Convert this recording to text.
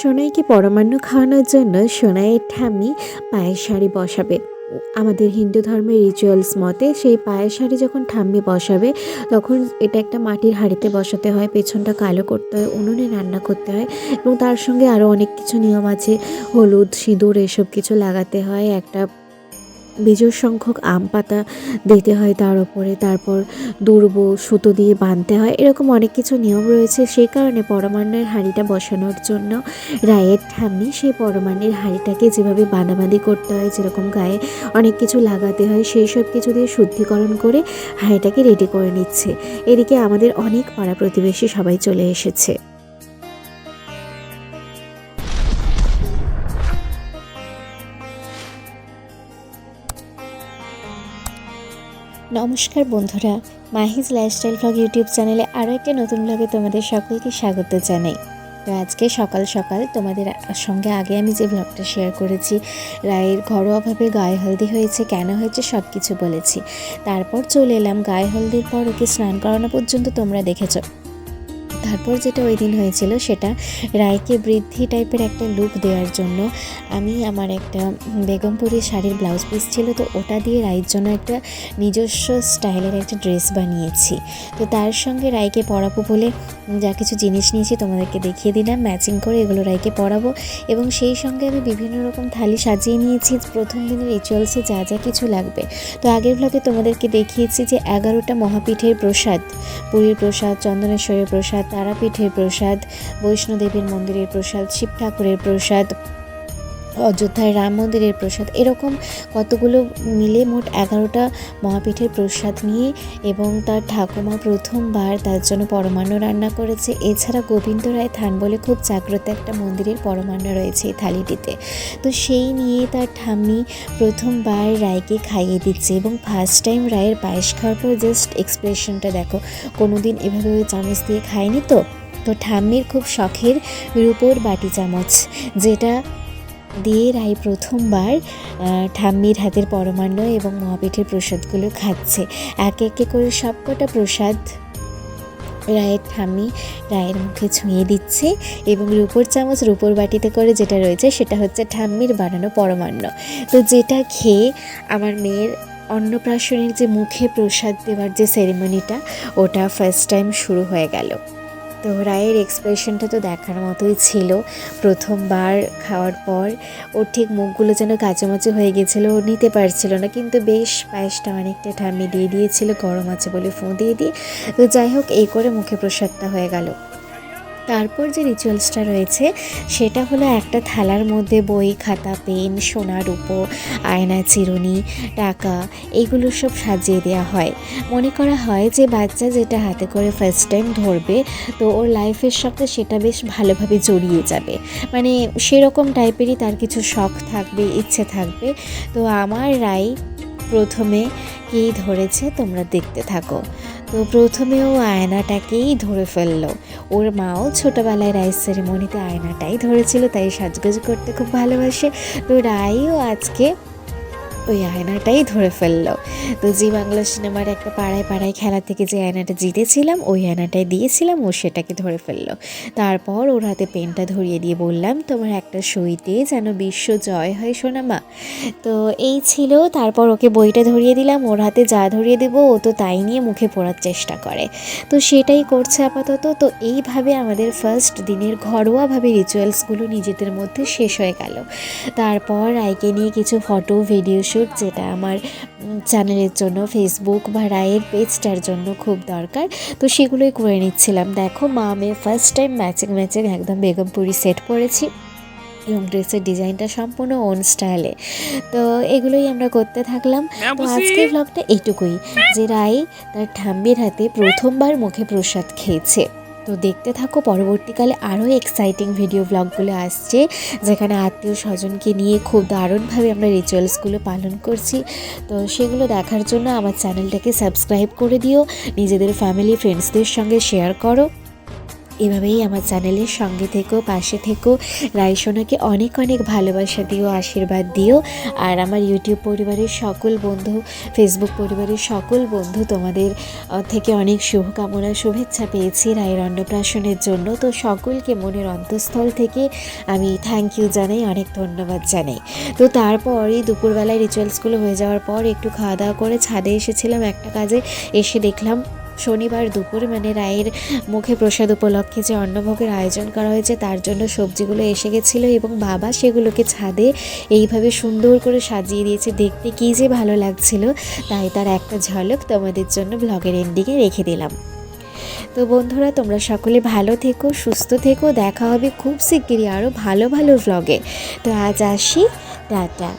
সোনাইকে পরমান্ন খাওয়ানোর জন্য সোনাইয়ের ঠামি পায়ের শাড়ি বসাবে। আমাদের হিন্দু ধর্মের রিচুয়ালস মতে সেই পায়ের শাড়ি যখন ঠাম্মি বসাবে, তখন এটা একটা মাটির হাঁড়িতে বসাতে হয়, পেছনটা কালো করতে হয়, উনুনে রান্না করতে হয় এবং তার সঙ্গে আরও অনেক কিছু নিয়ম আছে। হলুদ, সিঁদুর এসব কিছু লাগাতে হয়, একটা বিজোড় সংখ্যক আম পাতা দিতে হয় তার উপরে, তারপর দুর্ব, সুতো দিয়ে বাঁধতে হয়। এরকম অনেক কিছু নিয়ম রয়েছে। সেই কারণে পরমান্নের হাঁড়িটা বসানোর জন্য রায়ের ঠাম্মি সেই পরমান্নের হাঁড়িটাকে যেভাবে বাঁধাবাঁধি করতে হয়, যেরকম গায়ে অনেক কিছু লাগাতে হয়, সেই সব কিছু দিয়ে শুদ্ধিকরণ করে হাঁড়িটাকে রেডি করে নিচ্ছে। এদিকে আমাদের অনেক পাড়া প্রতিবেশী সবাই চলে এসেছে। নমস্কার বন্ধুরা, মাহিজ লাইফস্টাইল ভ্লগ ইউটিউব চ্যানেলে আরও একটা নতুন ব্লগে তোমাদের সকলকে স্বাগত জানাই। তো আজকে সকাল সকাল তোমাদের সঙ্গে আগে আমি যে ব্লগটা শেয়ার করেছি, রায়ের ঘরোয়াভাবে গায়ে হলদি হয়েছে, কেন হয়েছে সব কিছু বলেছি। তারপর চলে এলাম গায়ে হলদির পর ওকে স্নান করানো পর্যন্ত তোমরা দেখেছ। তারপর যেটা ওই দিন হয়েছিল সেটা রায়কে বৃদ্ধি টাইপের একটা লুক দেওয়ার জন্য আমি আমার একটা বেগমপুরি শাড়ির ব্লাউজ পিস ছিল, তো ওটা দিয়ে রায়ের জন্য একটা নিজস্ব স্টাইলের একটা ড্রেস বানিয়েছি। তো তার সঙ্গে রায়কে পরাবো বলে যা কিছু জিনিস নিয়েছি তোমাদেরকে দেখিয়ে দিলাম ম্যাচিং করে এগুলো রায়কে পরাবো এবং সেই সঙ্গে আমি বিভিন্ন রকম থালি সাজিয়ে নিয়েছি। প্রথম দিনের রিচুয়ালসে যা যা কিছু লাগবে। তো আগের ব্লগে তোমাদেরকে দেখিয়েছি যে এগারোটা মহাপীঠের প্রসাদ, পুরীর প্রসাদ, চন্দনেশ্বরের প্রসাদ তারাপীঠের প্রসাদ বৈষ্ণোদেবীর মন্দিরের প্রসাদ শিব ঠাকুরের প্রসাদ। অযোধ্যায় রাম মন্দিরের প্রসাদ। এরকম কতগুলো মিলে মোট এগারোটা মহাপীঠের প্রসাদ নিয়ে এবং তার ঠাকুমা প্রথমবার তার জন্য পরমান্ন রান্না করেছে। এছাড়া গোবিন্দ রায় থান বলে খুব জাগ্রত একটা মন্দিরের পরমান্ন রয়েছে এই থালিটিতে। তো সেই নিয়ে তার ঠাম্মি প্রথমবার রায়কে খাইয়ে দিচ্ছে এবং ফার্স্ট টাইম রায়ের পায়েস খাওয়ার পর জাস্ট এক্সপ্রেশনটা দেখো, কোনোদিন এভাবে চামচ দিয়ে খায়নি তো? তো ঠাম্মির খুব শখের রূপোর বাটি চামচ, যেটা দিয়ে রায় প্রথমবার ঠাম্মির হাতের পরমান্ন এবং মহাপীঠের প্রসাদগুলো খাচ্ছে। একে একে করে সবকটা প্রসাদ রায়ের ঠাম্মি রায়ের মুখে ছুঁয়ে দিচ্ছে এবং রূপোর চামচ রূপোর বাটিতে করে যেটা রয়েছে সেটা হচ্ছে ঠাম্মির বানানো পরমান্ন। তো যেটা খেয়ে আমার মেয়ের অন্নপ্রাশনের যে মুখে প্রসাদ দেওয়ার যে সেরেমনিটা ওটা ফার্স্ট টাইম শুরু হয়ে গেল। তো রায়ের এক্সপ্রেশনটা তো দেখার মতোই ছিল। প্রথমবার খাওয়ার পর ওর ঠিক মুখগুলো যেন কাঁচামাচি হয়ে গেছিল, ও নিতে পারছিল না। কিন্তু বেশ পায়েসটা অনেকটা ঠাম্মি দিয়ে দিয়েছিল, গরম আছে বলে ফোঁ দিয়ে দিয়ে তো যাই হোক এই করে মুখে প্রসাদটা হয়ে গেল। তারপর যে রিচুয়ালসটা রয়েছে, সেটা হলো একটা থালার মধ্যে বই, খাতা, পেন, সোনা, রূপো, আয়না, চিরুনি, টাকা, এগুলো সব সাজিয়ে দেওয়া হয়। মনে করা হয় যে বাচ্চা যেটা হাতে করে ফার্স্ট টাইম ধরবে, তো ওর লাইফের সাথে সেটা বেশ ভালোভাবে জড়িয়ে যাবে। মানে সেরকম টাইপেরই তার কিছু শখ থাকবে, ইচ্ছে থাকবে। তো আমার রাই প্রথমে কী ধরেছে তোমরা দেখতে থাকো। তো প্রথমে ও আয়নাটাকেই ধরে ফেলল। ওর মাও ছোটোবেলায় রাইস সেরেমনিতে আয়নাটাই ধরেছিল, তাই সাজগোজ করতে খুব ভালোবাসে। তো রায়ও আজকে ওই আয়নাটাই ধরে ফেলল। তো জি বাংলা সিনেমার একটা পাড়ায় পাড়ায় খেলা থেকে যে আয়নাটা জিতেছিলাম, ওই আয়নাটাই দিয়েছিলাম, ও সেটাকে ধরে ফেলল। তারপর ওর হাতে পেনটা ধরিয়ে দিয়ে বললাম, তোমার একটা সইতে যেন বিশ্ব জয় হয় সোনামা। তো এই ছিল, তারপর ওকে বইটা ধরিয়ে দিলাম, ওর হাতে যা ধরিয়ে দেবো, ও তো তাই নিয়ে মুখে পড়ার চেষ্টা করে। তো সেটাই করছে আপাতত, তো এইভাবে আমাদের ফার্স্ট দিনের ঘরোয়াভাবে রিচুয়ালসগুলো নিজেদের মধ্যে শেষ হয়ে গেল। তারপর রায়কে নিয়ে কিছু ফটো ভিডিও শ্যুট যেটা আমার চ্যানেলের জন্য ফেসবুক বা রায়ের পেজটার জন্য খুব দরকার। তো সেগুলোই করে নিচ্ছিলাম। দেখো মা আমি ফার্স্ট টাইম ম্যাচিং ম্যাচিং একদম বেগমপুরি সেট পরেছি। এবং ড্রেসের ডিজাইনটা সম্পূর্ণ ওন স্টাইলে তো এগুলোই আমরা করতে থাকলাম। তো আজকের ব্লগটা এটুকুই যে রায় তার ঠাম্বির হাতে প্রথমবার মুখে প্রসাদ খেয়েছে। তো দেখতে থাকো, পরবর্তীকালে আরও এক্সাইটিং ভিডিও ব্লগগুলো আসছে, যেখানে আত্মীয় স্বজনকে নিয়ে খুব দারুণভাবে আমরা রিচুয়ালসগুলো পালন করছি। তো সেগুলো দেখার জন্য আমার চ্যানেলটাকে সাবস্ক্রাইব করে দিও, নিজেদের ফ্যামিলি ফ্রেন্ডসদের সঙ্গে শেয়ার করো। এভাবেই আমার চ্যানেলের সঙ্গে থেকো, পাশে থেকো। রায়সোনাকে অনেক অনেক ভালোবাসা দিও, আশীর্বাদ দিও। আর আমার ইউটিউব পরিবারের সকল বন্ধু, ফেসবুক পরিবারের সকল বন্ধু, তোমাদের থেকে অনেক শুভকামনা, শুভেচ্ছা পেয়েছি রায়ের অন্নপ্রাশনের জন্য। তো সকলকে মনের অন্তঃস্থল থেকে আমি থ্যাংক ইউ জানাই, অনেক ধন্যবাদ জানাই। তো তারপরই দুপুরবেলায় রিচুয়ালসগুলো হয়ে যাওয়ার পর একটু খাওয়া দাওয়া করে ছাদে এসেছিলাম একটা কাজে, এসে দেখলাম শনিবার দুপুর মানে রায়ের মুখে প্রসাদ উপলক্ষে যে অন্নভোগের আয়োজন করা হয়েছে, তার জন্য সবজিগুলো এসে গেছিল এবং বাবা সেগুলোকে ছাদে এইভাবে সুন্দর করে সাজিয়ে দিয়েছে। দেখতে কী যে ভালো লাগছিল, তাই তার একটা ঝলক তোমাদের জন্য ব্লগের এন্ডিংয়ে রেখে দিলাম। তো বন্ধুরা, তোমরা সকলে ভালো থেকো, সুস্থ থেকো। দেখা হবে খুব শিগগিরই আরও ভালো ভালো ব্লগে তো আজ আসি, টাটা।